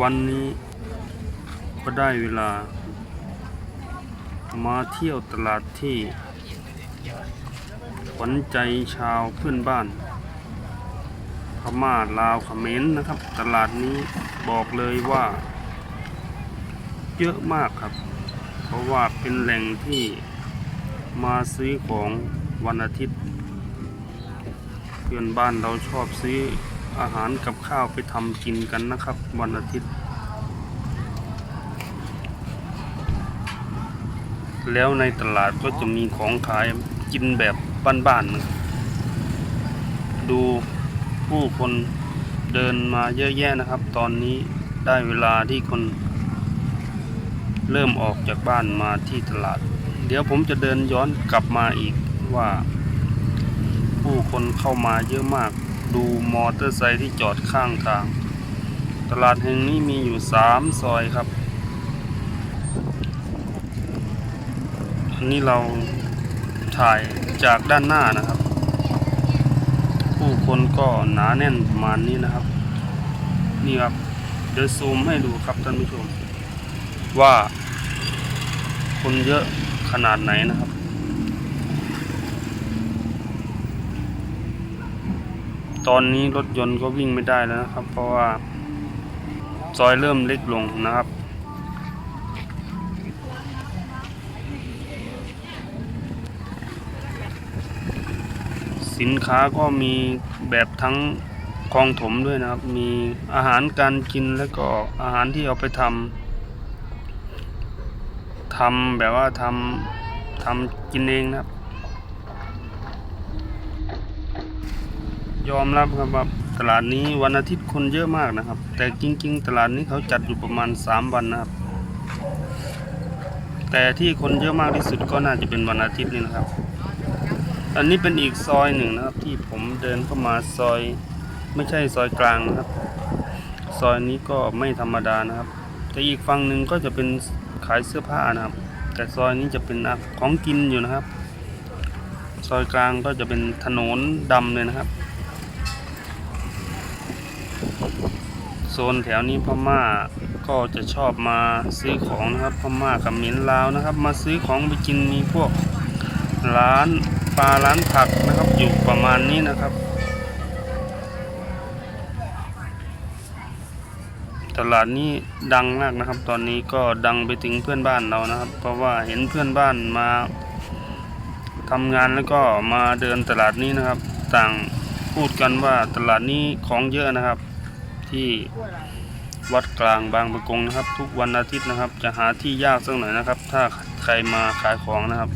วันนี้ก็ได้เวลา มาเที่ยวตลาดที่ขวัญใจชาวเพื่อนบ้านพม่าลาวเขมรนะครับ ตลาดนี้บอกเลยว่า เยอะมากครับ เพราะว่าเป็นแหล่งที่มาซื้อของวันอาทิตย์ เพื่อนบ้านเราชอบซื้อ อาหารกับข้าวไปทำกินกันนะครับ วันอาทิตย์ แล้วในตลาดก็จะมีของขายกินแบบบ้านๆดูผู้คนเดินมาเยอะแยะนะครับ ตอนนี้ได้เวลาที่คน เริ่มออกจากบ้านมาที่ตลาด เดี๋ยวผมจะเดินย้อนกลับมาอีกว่า ผู้คนเข้ามาเยอะมาก ดูมอเตอร์ไซค์ที่จอดข้างทาง ตลาดแห่งนี้มีอยู่สามซอยครับ อันนี้เราถ่ายจากด้านหน้านะครับ ผู้คนก็หนาแน่นประมาณนี้นะครับ นี่ครับ เดี๋ยวซูมให้ดูครับท่านผู้ชม ว่าคนเยอะขนาดไหนนะครับ ตอนนี้รถยนต์ก็วิ่งไม่ได้แล้วนะครับ เพราะว่าซอยเริ่มเล็กลงนะครับ สินค้าก็มีแบบทั้งคลองถมด้วยนะครับ มีอาหารการกินแล้วก็อาหารที่เอาไปทำทำแบบว่าทำทำกินเองนะครับ ยอมรับครับว่าตลาดนี้วันอาทิตย์คนเยอะมากนะครับ แต่จริง ๆ ตลาดนี้เขาจัดอยู่ประมาณ 3 วันนะครับ แต่ที่คนเยอะมากที่สุดก็น่าจะเป็นวันอาทิตย์นี่นะครับ อันนี้เป็นอีกซอยหนึ่งนะครับ ที่ผมเดินเข้ามาซอยไม่ใช่ซอยกลางนะครับ ซอยนี้ก็ไม่ธรรมดานะครับ แต่อีกฝั่งหนึ่งก็จะเป็นขายเสื้อผ้านะครับ แต่ซอยนี้จะเป็นของกินอยู่นะครับ ซอยกลางก็จะเป็นถนนดำเลยนะครับ โซนแถวนี้พม่าก็จะชอบมาซื้อของนะครับพม่ากับเขมรลาวนะครับ มาซื้อของไปกินมีพวกร้านปลาร้านผักนะครับอยู่ประมาณนี้นะครับ ตลาดนี้ดังมากนะครับ ตอนนี้ก็ดังไปถึงเพื่อนบ้านเรานะครับ เพราะว่าเห็นเพื่อนบ้านมาทำงานแล้วก็มาเดินตลาดนี้นะครับ ต่างพูดกันว่าตลาดนี้ของเยอะนะครับ ที่วัดกลางบางประกงนะครับ ทุกวันอาทิตย์นะครับ จะหาที่ยากสักหน่อยนะครับ ถ้าใครมาขายของนะครับ